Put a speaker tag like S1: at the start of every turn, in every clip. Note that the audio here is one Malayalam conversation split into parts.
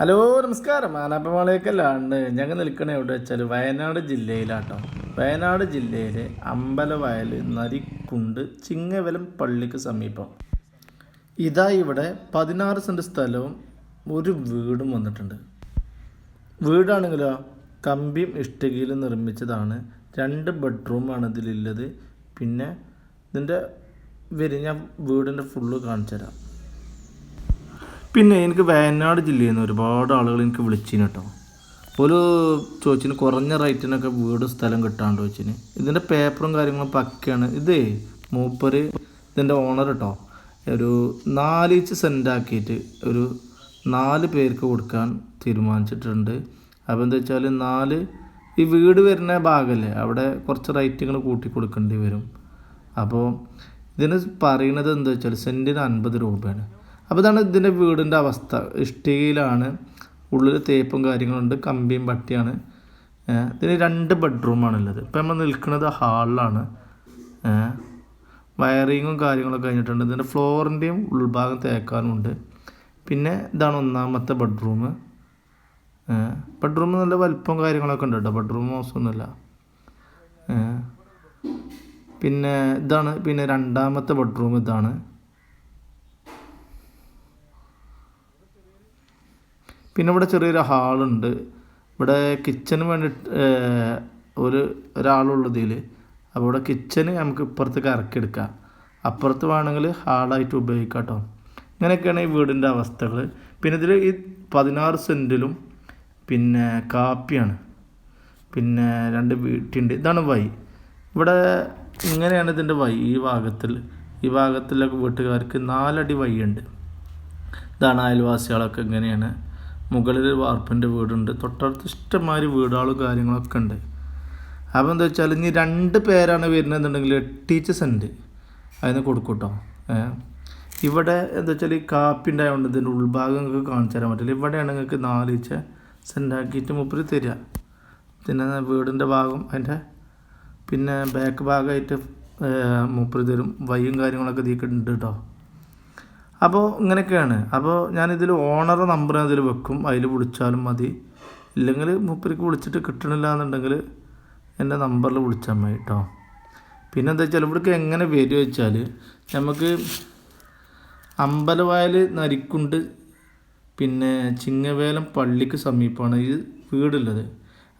S1: ഹലോ നമസ്കാരം. ആനാപ്പമാളേക്കല്ലാണ്ട് ഞങ്ങൾ നിൽക്കണ എവിടെ വെച്ചാൽ വയനാട് ജില്ലയിലാട്ടോ. വയനാട് ജില്ലയിലെ അമ്പലവയൽ നരിക്കുണ്ട് ചിങ്ങവലം പള്ളിക്ക് സമീപം. ഇതാ ഇവിടെ പതിനാറ് സെന്റ് സ്ഥലവും ഒരു വീടും വന്നിട്ടുണ്ട്. വീടാണെങ്കിലോ കമ്പിയും ഇഷ്ടികയിലും നിർമ്മിച്ചതാണ്. രണ്ട് ബെഡ്റൂമാണ് ഇതിലുള്ളത്. പിന്നെ ഇതിന്റെ വരി ഞാൻ വീടിന്റെ ഫുള്ള് കാണിച്ചു തരാം പിന്നെ എനിക്ക് വയനാട് ജില്ലയിൽ നിന്ന് ഒരുപാട് ആളുകൾ എനിക്ക് വിളിച്ചിന് കേട്ടോ. ഒരു ചോദിച്ചിന് കുറഞ്ഞ റേറ്റിനൊക്കെ വീട് സ്ഥലം കിട്ടാണ്ട് ചോദിച്ചിന്. ഇതിന്റെ പേപ്പറും കാര്യങ്ങളും പക്കയാണ്. ഇതേ മൂപ്പർ ഇതിന്റെ ഓണർ കേട്ടോ ഒരു നാല് ഇഞ്ച് സെന്റ് ആക്കിയിട്ട് ഒരു നാല് പേർക്ക് കൊടുക്കാൻ തീരുമാനിച്ചിട്ടുണ്ട്. അപ്പോൾ എന്താ വെച്ചാൽ നാല് ഈ വീട് വരുന്ന ഭാഗമല്ലേ അവിടെ കുറച്ച് റേറ്റുകൾ കൂട്ടി കൊടുക്കേണ്ടി വരും. അപ്പോൾ ഇതിന് പറയണത് എന്താ വെച്ചാൽ സെന്റിന് അൻപത് രൂപയാണ്. അപ്പോൾ ഇതാണ് ഇതിന്റെ വീടിന്റെ അവസ്ഥ. ഇഷ്ടികയിലാണ് ഉള്ളിൽ തേപ്പും കാര്യങ്ങളുണ്ട് കമ്പിയും പട്ടിയാണ്. ഇതിന് രണ്ട് ബെഡ്റൂമാണുള്ളത്. ഇപ്പം നമ്മൾ നിൽക്കുന്നത് ഹാളിലാണ്. വയറിങ്ങും കാര്യങ്ങളൊക്കെ കഴിഞ്ഞിട്ടുണ്ട്. ഇതിന്റെ ഫ്ലോറിന്റെയും ഉൾഭാഗം തേക്കാനുമുണ്ട്. പിന്നെ ഇതാണ് ഒന്നാമത്തെ ബെഡ്റൂം. ബെഡ്റൂം നല്ല വലിപ്പം കാര്യങ്ങളൊക്കെ ഉണ്ട് കേട്ടോ. ബെഡ്റൂം മോശമൊന്നുമില്ല പിന്നെ ഇതാണ് പിന്നെ രണ്ടാമത്തെ ബെഡ്റൂം ഇതാണ്. പിന്നെ ഇവിടെ ചെറിയൊരു ഹാളുണ്ട്. ഇവിടെ കിച്ചന് വേണ്ടിയിട്ട് ഒരു ഒരാളുള്ളതിൽ അപ്പോൾ ഇവിടെ കിച്ചന് നമുക്ക് ഇപ്പുറത്തേക്ക് ഇറക്കിയെടുക്കാം. അപ്പുറത്ത് വേണമെങ്കിൽ ഹാളായിട്ട് ഉപയോഗിക്കാം കേട്ടോ ഇങ്ങനെയൊക്കെയാണ് ഈ വീടിന്റെ അവസ്ഥകൾ പിന്നെ ഇതിൽ ഈ പതിനാറ് സെന്റിലും പിന്നെ കാപ്പിയാണ്. പിന്നെ രണ്ട് വീട്ടുണ്ട്. ഇതാണ് വൈ. ഇവിടെ ഇങ്ങനെയാണ് ഇതിന്റെ വൈ ഈ ഭാഗത്തിൽ. ഈ ഭാഗത്തിലൊക്കെ വീട്ടുകാർക്ക് നാലടി വഴിയുണ്ട് ഇതാണ് അയൽവാസികളൊക്കെ ഇങ്ങനെയാണ്. മുകളിൽ വാർപ്പിന്റെ വീടുണ്ട്. തൊട്ടടുത്ത് ഇഷ്ടമാതിരി വീടുകളും കാര്യങ്ങളൊക്കെ ഉണ്ട്. അപ്പോൾ എന്താ വെച്ചാൽ ഇനി രണ്ട് പേരാണ് വരുന്നതെന്നുണ്ടെങ്കിൽ എട്ടീച്ച് ഉണ്ട്. അതിന് കൊടുക്കൂട്ടോ ഇവിടെ എന്താ വെച്ചാൽ ഈ കാപ്പി ഉണ്ടായതുകൊണ്ട് ഇതിന്റെ ഉൾഭാഗം നിങ്ങൾക്ക് കാണിച്ചു തരാൻ പറ്റില്ല. ഇവിടെയാണ് നിങ്ങൾക്ക് നാലീച്ച സെന്റാക്കിയിട്ട് മുപ്പര് തരിക. പിന്നെ വീടിന്റെ ഭാഗം അതിന്റെ പിന്നെ ബാക്ക് ഭാഗമായിട്ട് മൂപ്പര് തരും. വയ്യും കാര്യങ്ങളൊക്കെ ഇതിൽ ഉണ്ട് കേട്ടോ അപ്പോൾ ഇങ്ങനെയൊക്കെയാണ്. അപ്പോൾ ഞാനിതിൽ ഓണറെ നമ്പർ അതിൽ വെക്കും. അതിൽ വിളിച്ചാലും മതി. ഇല്ലെങ്കിൽ മൂപ്പർക്ക് വിളിച്ചിട്ട് കിട്ടണില്ല എന്നുണ്ടെങ്കിൽ എന്റെ നമ്പറിൽ വിളിച്ചാൽ മതി കേട്ടോ പിന്നെ എന്താ വെച്ചാൽ ഇവിടേക്ക് എങ്ങനെ വരിക വെച്ചാൽ നമുക്ക് അമ്പലവയൽ നരിക്കുണ്ട്. പിന്നെ ചിങ്ങവേലം പള്ളിക്ക് സമീപമാണ്. ഈ വീടുള്ളത്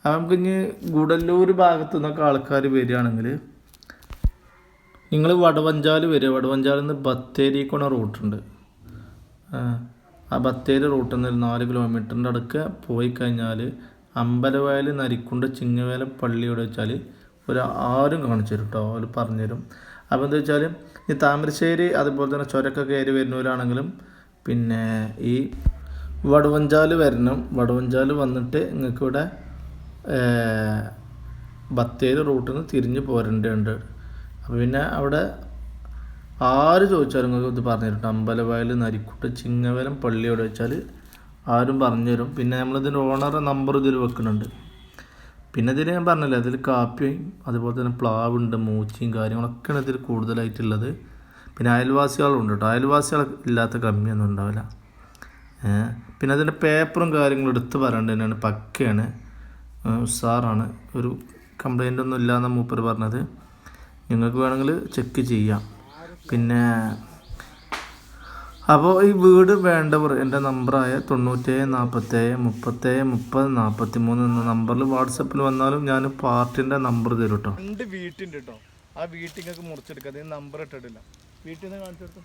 S1: അപ്പം നമുക്ക് ഇനി ഗുഡല്ലൂർ ഭാഗത്തു നിന്നൊക്കെ ആൾക്കാർ വരികയാണെങ്കിൽ നിങ്ങൾ വടവഞ്ചാൽ വരിക. വടവഞ്ചാലിൽ നിന്ന് ബത്തേരിക്കുള്ള റൂട്ടുണ്ട് ആ ബത്തേരി റൂട്ടിൽ നിന്ന് ഒരു നാല് കിലോമീറ്ററിന്റെ അടുക്ക് പോയി കഴിഞ്ഞാൽ അമ്പലവയൽ നരിക്കുണ്ട് ചിങ്ങവേല പള്ളിയോട് വെച്ചാൽ ഒരു ആരും കാണിച്ചു തരും കേട്ടോ അവർ പറഞ്ഞുതരും അപ്പോൾ എന്താ വെച്ചാൽ ഈ താമരശ്ശേരി അതുപോലെ തന്നെ ചുരക്ക കയറി വരുന്നവരാണെങ്കിലും പിന്നെ ഈ വടവഞ്ചാൽ വരണം. വടവഞ്ചാൽ വന്നിട്ട് നിങ്ങൾക്ക് ഇവിടെ ബത്തേരി റൂട്ടിൽ നിന്ന് തിരിഞ്ഞ് പോരേണ്ടതുണ്ട് പിന്നെ അവിടെ ആര് ചോദിച്ചാലും നിങ്ങൾക്ക് ഇത് പറഞ്ഞു തരും അമ്പലവയൽ നരിക്കുട്ട് ചിങ്ങവലം പള്ളി അവിടെ വെച്ചാൽ ആരും പറഞ്ഞു തരും. പിന്നെ നമ്മളിതിന്റെ ഓണറെ നമ്പർ ഇതിൽ വെക്കുന്നുണ്ട്. പിന്നെ ഇതിൽ ഞാൻ പറഞ്ഞില്ലേ അതിൽ കാപ്പിയും അതുപോലെ തന്നെ പ്ലാവുണ്ട് മൂച്ചിയും കാര്യങ്ങളൊക്കെയാണ് ഇതിൽ കൂടുതലായിട്ടുള്ളത്. പിന്നെ അയൽവാസികളുണ്ട് കേട്ടോ അയൽവാസികൾ ഇല്ലാത്ത കമ്മിയൊന്നും ഉണ്ടാവില്ല. പിന്നെ അതിന്റെ പേപ്പറും കാര്യങ്ങളും എടുത്ത് പറയേണ്ടത് തന്നെയാണ്. പക്കയാണ്. സാറാണ് ഒരു കംപ്ലൈന്റ് ഒന്നും ഇല്ലയെന്നാണ് മൂപ്പർ പറഞ്ഞത്. നിങ്ങൾക്ക് വേണമെങ്കിൽ ചെക്ക് ചെയ്യാം. പിന്നെ അപ്പോൾ ഈ വീട് വേണ്ടവർ എന്റെ നമ്പറായ തൊണ്ണൂറ്റേഴ് നാൽപ്പത്തേഴ് മുപ്പത്തേഴ് മുപ്പത് നാൽപ്പത്തി മൂന്ന് എന്ന നമ്പറിൽ വാട്സപ്പിൽ വന്നാലും ഞാൻ പാർട്ടിന്റെ നമ്പർ തരും കേട്ടോ
S2: രണ്ട് വീട്ടിന്റെ കേട്ടോ ആ വീട്ടിൽ നിങ്ങൾക്ക് മുറിച്ചെടുക്കാം. അതിന് നമ്പർ ഇട്ടിട്ടില്ല. വീട്ടിൽ നിന്ന് കാണിച്ചു കൊടുത്തു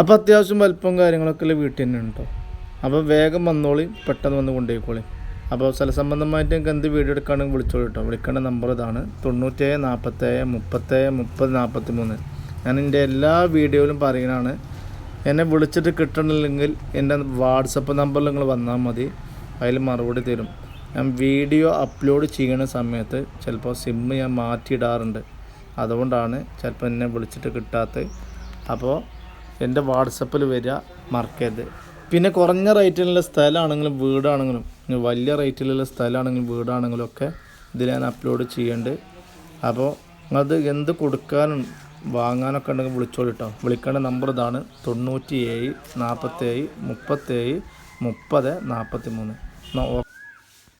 S1: അപ്പോൾ അത്യാവശ്യം വലിപ്പം കാര്യങ്ങളൊക്കെ ഉള്ള വീട്ടിൽ തന്നെ ഉണ്ട് അപ്പോൾ വേഗം വന്നോളി പെട്ടെന്ന് വന്ന് കൊണ്ടുപോയിക്കോളി. അപ്പോൾ സ്ഥലസംബന്ധമായിട്ട് നിങ്ങൾക്ക് എന്ത് വീഡിയോ എടുക്കുകയാണെങ്കിൽ വിളിച്ചോളൂ കേട്ടോ. വിളിക്കേണ്ട നമ്പർ ഇതാണ് തൊണ്ണൂറ്റേഴ് നാൽപ്പത്തേഴ് മുപ്പത്തേഴ് മുപ്പത് നാൽപ്പത്തി മൂന്ന് ഞാൻ എന്റെ എല്ലാ വീഡിയോയിലും പറയുന്നതാണ് എന്നെ വിളിച്ചിട്ട് കിട്ടണില്ലെങ്കിൽ എന്റെ വാട്സപ്പ് നമ്പറിൽ നിങ്ങൾ വന്നാൽ മതി. അതിൽ മറുപടി തരും. ഞാൻ വീഡിയോ അപ്ലോഡ് ചെയ്യുന്ന സമയത്ത് ചിലപ്പോൾ സിമ്മ് ഞാൻ മാറ്റിയിടാറുണ്ട്. അതുകൊണ്ടാണ് ചിലപ്പോൾ എന്നെ വിളിച്ചിട്ട് കിട്ടാത്തത്. അപ്പോൾ എന്റെ വാട്സപ്പിൽ വരിക മറക്കരുത്. പിന്നെ കുറഞ്ഞ റേറ്റിലുള്ള സ്ഥലമാണെങ്കിലും വീടാണെങ്കിലും വലിയ റേറ്റിലുള്ള സ്ഥലമാണെങ്കിലും വീടാണെങ്കിലും ഒക്കെ ഇതിൽ ഞാൻ അപ്ലോഡ് ചെയ്യുന്നുണ്ട് അപ്പോൾ അത് എന്ത് കൊടുക്കാനും വാങ്ങാനൊക്കെ ഉണ്ടെങ്കിൽ വിളിച്ചോളൂ കേട്ടോ വിളിക്കേണ്ട നമ്പർ ഇതാണ് തൊണ്ണൂറ്റി ഏഴ് നാൽപ്പത്തേഴ് മുപ്പത്തേഴ് മുപ്പത് നാൽപ്പത്തി മൂന്ന്